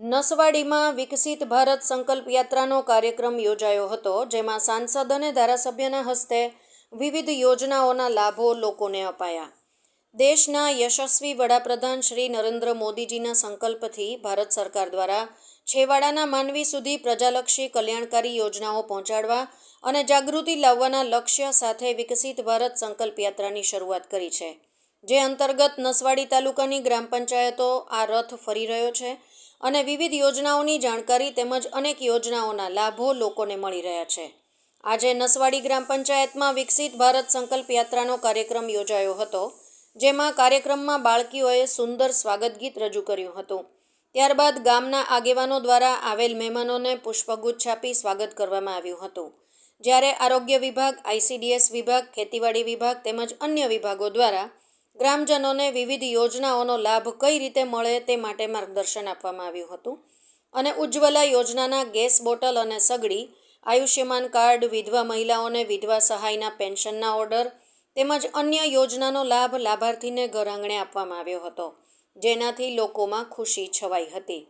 નસવાડીમાં વિકસિત ભારત સંકલ્પ યાત્રાનો કાર્યક્રમ યોજાયો હતો, જેમાં સાંસદ અને ધારાસભ્યના હસ્તે વિવિધ યોજનાઓના લાભો લોકોને અપાયા. દેશના યશસ્વી વડાપ્રધાન શ્રી નરેન્દ્ર મોદીજીના સંકલ્પથી ભારત સરકાર દ્વારા છેવાડાના માનવી સુધી પ્રજાલક્ષી કલ્યાણકારી યોજનાઓ પહોંચાડવા અને જાગૃતિ લાવવાના લક્ષ્ય સાથે વિકસિત ભારત સંકલ્પ યાત્રાની શરૂઆત કરી છે. જે અંતર્ગત નસવાડી તાલુકાની ગ્રામ પંચાયતો આ રથ ફરી રહ્યો છે અને વિવિધ યોજનાઓની જાણકારી તેમજ અનેક યોજનાઓના લાભો લોકોને મળી રહ્યા છે. આજે નસવાડી ગ્રામ પંચાયતમાં વિકસિત ભારત સંકલ્પ યાત્રાનો કાર્યક્રમ યોજાયો હતો, જેમાં કાર્યક્રમમાં બાળકીઓએ સુંદર સ્વાગત ગીત રજૂ કર્યું હતું. ત્યારબાદ ગામના આગેવાનો દ્વારા આવેલ મહેમાનોને પુષ્પગુચ્છ આપી સ્વાગત કરવામાં આવ્યું હતું. જ્યારે આરોગ્ય વિભાગ, આઈસીડીએસ વિભાગ, ખેતીવાડી વિભાગ તેમજ અન્ય વિભાગો દ્વારા ગ્રામજનોને વિવિધ યોજનાઓનો લાભ કઈ રીતે મળે તે માટે માર્ગદર્શન આપવામાં આવ્યું હતું. અને ઉજ્જવલા યોજનાના ગેસ બોટલ અને સગડી, આયુષ્યમાન કાર્ડ, વિધવા મહિલાઓને વિધવા સહાયના પેન્શનના ઓર્ડર તેમજ અન્ય યોજનાનો લાભ લાભાર્થીને ઘર આંગણે આપવામાં આવ્યો હતો, જેનાથી લોકોમાં ખુશી છવાઈ હતી.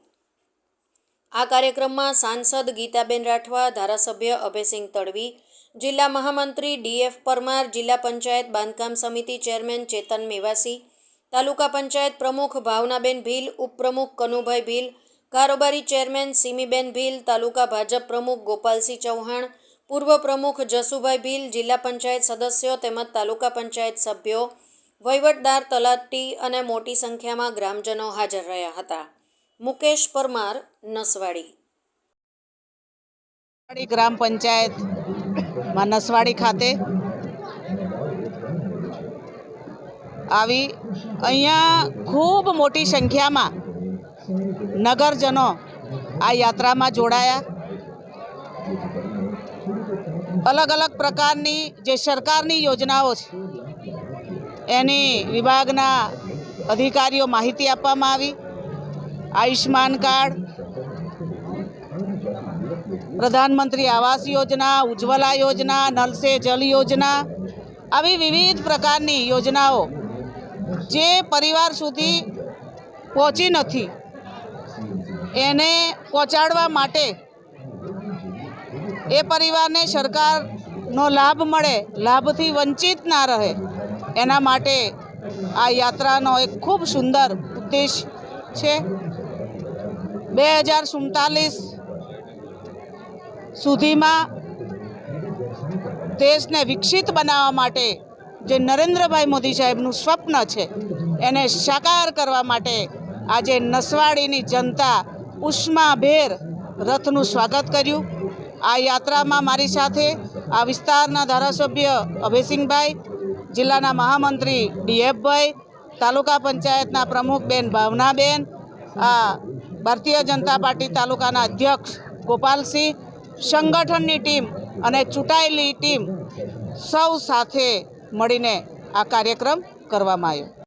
આ કાર્યક્રમમાં સાંસદ ગીતાબેન રાઠવા, ધારાસભ્ય અભયસિંહ તડવી જિલ્લા મહામંત્રી ડીએફ પરમાર, જિલ્લા પંચાયત બાંધકામ સમિતિ ચેરમેન ચેતન મેવાસી, તાલુકા પંચાયત પ્રમુખ ભાવનાબેન ભીલ, ઉપપ્રમુખ કનુભાઈ ભીલ, કારોબારી ચેરમેન સિમીબેન ભીલ, તાલુકા ભાજપ પ્રમુખ ગોપાલસિંહ ચૌહાણ, પૂર્વ પ્રમુખ જસુભાઈ ભીલ, જિલ્લા પંચાયત સદસ્યો તેમજ તાલુકા પંચાયત સભ્યો, વહીવટદાર તલાટી અને મોટી સંખ્યામાં ગ્રામજનો હાજર રહ્યા હતા. મુકેશ પરમાર નસવાડી ગ્રામ પંચાયત નસવાડી ખાતે આવી અહીંયા ખૂબ મોટી સંખ્યામાં નગરજનો આ યાત્રામાં જોડાયા. અલગ અલગ પ્રકારની જે સરકારની યોજનાઓ છે, એની વિભાગના અધિકારીઓ માહિતી આપવામાં આવી. આયુષ્માન કાર્ડ પ્રધાનમંત્રી આવાસ યોજના, ઉજ્જવલા યોજના નલસે જલ યોજના, આવી વિવિધ પ્રકારની યોજનાઓ જે પરિવાર સુધી પહોંચી નથી. એને પહોંચાડવા માટે એ પરિવારને સરકારનો લાભ મળે, લાભથી વંચિત ના રહે, એના માટે આ યાત્રાનો એક ખૂબ સુંદર ઉદ્દેશ છે. બે હજાર સુડતાલીસ સુધીમાં દેશને વિકસિત બનાવવા માટે જે નરેન્દ્રભાઈ મોદી સાહેબનું સ્વપ્ન છે, એને સાકાર કરવા માટે આજે નસવાડીની જનતા ઉષ્માભેર રથનું સ્વાગત કર્યું. આ યાત્રામાં મારી સાથે આ વિસ્તારના ધારાસભ્ય અભયસિંહભાઈ, જિલ્લાના મહામંત્રી ડીએફભાઈ, તાલુકા પંચાયતના પ્રમુખ બેન ભાવનાબેન, આ ભારતીય જનતા પાર્ટી તાલુકાના અધ્યક્ષ ગોપાલસિંહ સંગઠનની ટીમ અને ચૂંટાયેલી ટીમ સૌ સાથે મળીને આ કાર્યક્રમ કરવામાં આવ્યો.